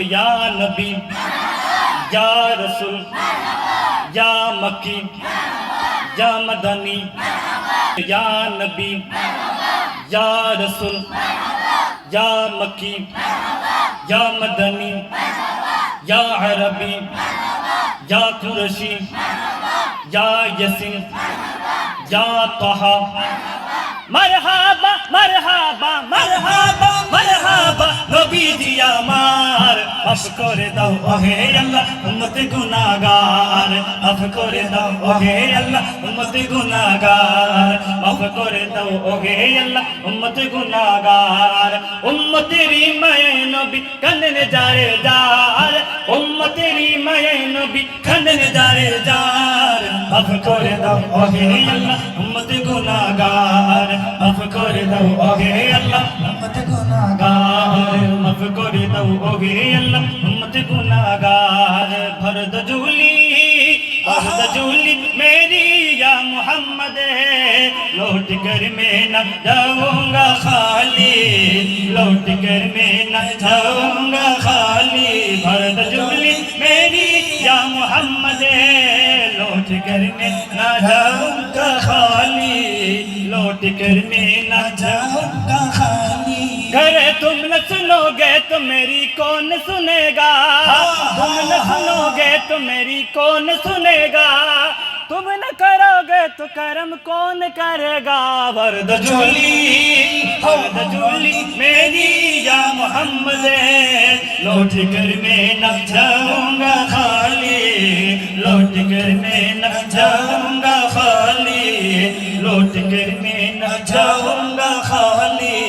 یا नबी یا رسول یا مکی یا مدنی یا नबी یا رسول یا مکی یا مدنی یا عربی یا قرشی یا یسین یا طہا مرحبا मरहाबा مرحبا مرحبا نبی دیا ماں মাফ করে দাও, ওহে আল্লাহ, উম্মত গুনাহগার। মাফ করে দাও, ওহে আল্লাহ, উম্মত গুনাহগার। মাফ করে দাও, ওহে আল্লাহ, উম্মত গুনাহগার। উম্মতেরই মায়ে নবী কান্দনে যারে যার উম্মতেরই মায়ে নবী কান্দনে যারে যার মাফ করে দাও, ওহে আল্লাহ, উম্মত গুনাহগার। মাফ করে দাও, ওহে আল্লাহ, উম্মত तौबे अल्लाह उम्मत गुनागार फर्द जूली फर्द मेरी या मोहम्मद लौट कर मैं न जाऊँगा खाली। लौट कर मैं न जाऊँगा खाली। फर्द जूली मेरी या मोहम्मद लौट कर मैं न जाऊँगा खाली। लौट कर मैं न जाऊँगा खाली। घर तुम न सुनोगे तो मेरी कौन सुनेगा? तुम न सुनोगे तो मेरी कौन सुनेगा? तुम न करोगे तो कर्म कौन करेगा? वरद झोली वरद झोली मेरी या मोहम्मद लौट कर मैं न जाऊँगा में न जाऊंगा खाली लौट कर में न जाऊंगा खाली